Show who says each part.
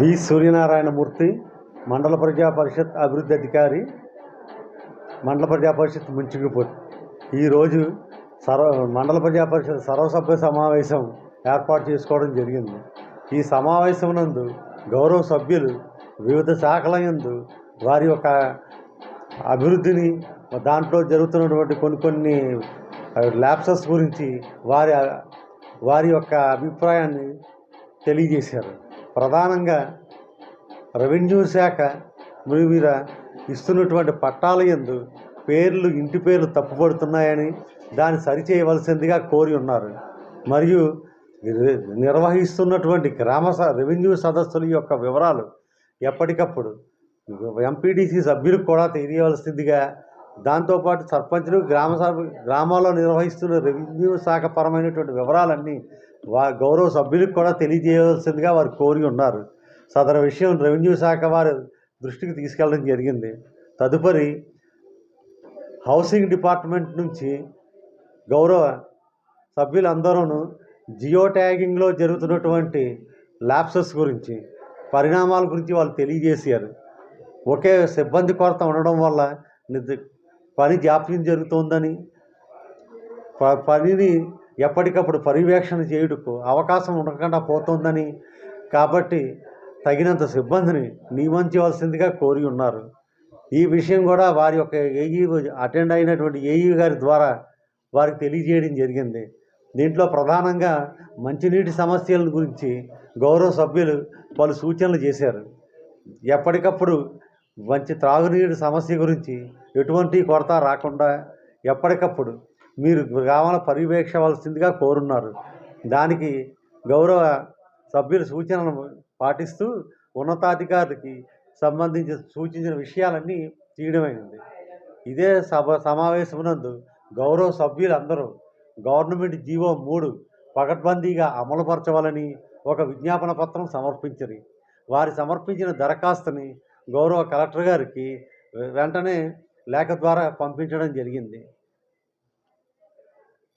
Speaker 1: వి సూర్యనారాయణమూర్తి మండల ప్రజా పరిషత్ అభివృద్ధి అధికారి మండల ప్రజా పరిషత్ ముంచుకుపోయి ఈరోజు సర్వ మండల ప్రజా పరిషత్ సర్వసభ్య సమావేశం ఏర్పాటు చేసుకోవడం జరిగింది. ఈ సమావేశం నందు గౌరవ సభ్యులు వివిధ శాఖల యందు వారి యొక్క అభివృద్ధిని దాంట్లో జరుగుతున్నటువంటి కొన్ని కొన్ని ల్యాప్సెస్ గురించి వారి వారి యొక్క అభిప్రాయాన్ని తెలియజేశారు. ప్రధానంగా రెవెన్యూ శాఖ మీద ఇస్తున్నటువంటి పట్టాల యందు పేర్లు ఇంటి పేర్లు తప్పుపడుతున్నాయని దాన్ని సరిచేయవలసిందిగా కోరి ఉన్నారు. మరియు నిర్వహిస్తున్నటువంటి గ్రామ స- రెవెన్యూ సదస్సుల యొక్క వివరాలు ఎప్పటికప్పుడు ఎంపీటీసీ సభ్యులకు కూడా తెలియవలసిందిగా దాంతోపాటు సర్పంచులు గ్రామ సభ గ్రామాల్లో నిర్వహిస్తున్న రెవెన్యూ శాఖ పరమైనటువంటి వివరాలన్నీ వారి గౌరవ సభ్యులకు కూడా తెలియజేయవలసిందిగా వారు కోరి ఉన్నారు. సదర విషయం రెవెన్యూ శాఖ వారి దృష్టికి తీసుకెళ్ళడం జరిగింది. తదుపరి హౌసింగ్ డిపార్ట్మెంట్ నుంచి గౌరవ సభ్యులందరూ జియో ట్యాగింగ్లో జరుగుతున్నటువంటి ల్యాప్సెస్ గురించి పరిణామాల గురించి వాళ్ళు తెలియజేశారు. ఒకే సిబ్బంది కొరత ఉండడం వల్ల నిజ- పని జాప్యం జరుగుతోందని ప- పనిని ఎప్పటికప్పుడు పర్యవేక్షణ చేయుటకు అవకాశం ఉండకుండా పోతోందని కాబట్టి తగినంత సిబ్బందిని నియమించవలసిందిగా కోరి ఉన్నారు. ఈ విషయం కూడా వారి యొక్క ఏఈ అటెండ్ అయినటువంటి ఏఈ గారి ద్వారా వారికి తెలియజేయడం జరిగింది. దీంట్లో ప్రధానంగా మంచినీటి సమస్యల గురించి గౌరవ సభ్యులు పలు సూచనలు చేశారు. ఎప్పటికప్పుడు మంచి త్రాగునీటి సమస్య గురించి ఎటువంటి కొరత రాకుండా ఎప్పటికప్పుడు మీరు గ్రామాల పర్యవేక్షవలసిందిగా కోరున్నారు. దానికి గౌరవ సభ్యుల సూచనలను పాటిస్తూ ఉన్నతాధికారికి సంబంధించి సూచించిన విషయాలన్నీ తీయడమైనది ఇదే సభ సమావేశమునందు గౌరవ సభ్యులందరూ గవర్నమెంట్ జీవో మూడు పకడ్బందీగా అమలుపరచవాలని ఒక విజ్ఞాపన పత్రం సమర్పించరు. వారి సమర్పించిన దరఖాస్తుని గౌరవ కలెక్టర్ గారికి వెంటనే లేఖ ద్వారా పంపించడం జరిగింది.